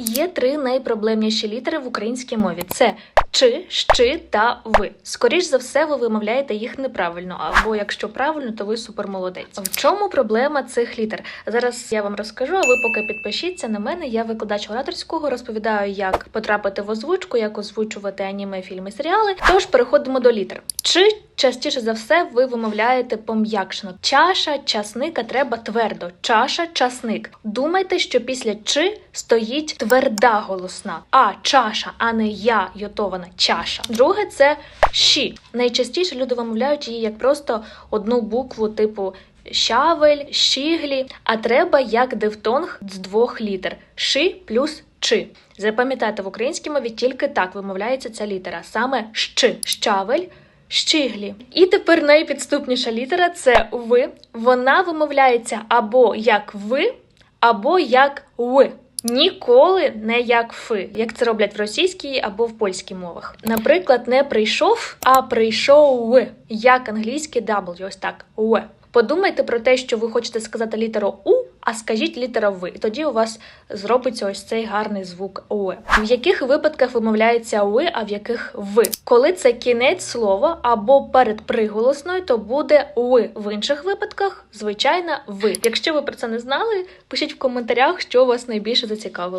Є три найпроблемніші літери в українській мові: це чи, щи та ви. Скоріш за все, ви вимовляєте їх неправильно, або якщо правильно, то ви супермолодець. В чому проблема цих літер? Зараз я вам розкажу, а ви поки підпишіться на мене. Я викладач ораторського, розповідаю, як потрапити в озвучку, як озвучувати аніме, фільми, серіали. Тож переходимо до літер. Чи частіше за все ви вимовляєте пом'якшено. Чаша, часника треба твердо. Чаша, часник. Думайте, що після чи стоїть тверда голосна. А чаша, а не я йотована чаша. Друге це щі. Найчастіше люди вимовляють її як просто одну букву, типу. Щавель, щіглі, а треба як дифтонг з двох літер ши плюс чи. Запам'ятайте, в українській мові тільки так вимовляється ця літера, саме щ, щавель, щіглі. І тепер найпідступніша літера це ви. Вона вимовляється або як ви, або як ви. Ніколи не як фи, як це роблять в російській або в польській мовах. Наприклад, не прийшов, а прийшов, як англійське W, ось так в. Подумайте про те, що ви хочете сказати літеру У, а скажіть літера Ви. І тоді у вас зробиться ось цей гарний звук ОЕ. В яких випадках вимовляється ви, а в яких ви? Коли це кінець слова або перед приголосною, то буде ви. В інших випадках, звичайно, ви. Якщо ви про це не знали, пишіть в коментарях, що вас найбільше зацікавило.